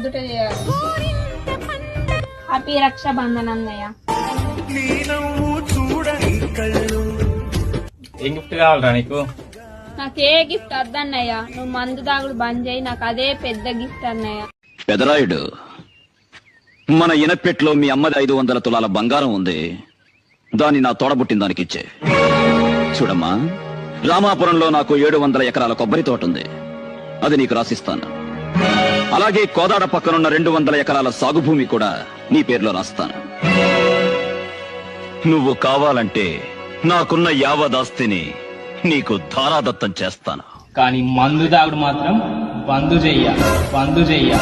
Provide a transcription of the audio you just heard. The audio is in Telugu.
ఎదుట చేయాలి. హ్యాపీ రక్షాబంధన్ అన్నయ్య ఏం గిఫ్ట్ కావాలరా నీకు? నాకు ఏ గిఫ్ట్ వద్దన్నయ్య. నువ్వు మందు దాగుడు బంద్ చేయి నాకు అదే పెద్ద గిఫ్ట్ అన్నయ్య. పెదరాయుడు మన ఇనపెట్లో మీ అమ్మది ఐదు వందల తులాల బంగారం ఉంది. దాన్ని నా తోడబుట్టిన దానికి ఇచ్చే. చూడమ్మా రామాపురంలో నాకు ఏడు వందల ఎకరాల కొబ్బరి తోట ఉంది. అది నీకు రాసిస్తాను. అలాగే కోదాడ పక్కనున్న రెండు వందల ఎకరాల సాగు భూమి కూడా నీ పేరులో రాస్తాను. నువ్వు కావాలంటే నాకున్న యావదాస్తిని నీకు ధారాదత్తం చేస్తాను. కానీ మందు దాగుడు మాత్రం బందు చెయ్య బందు చెయ్య.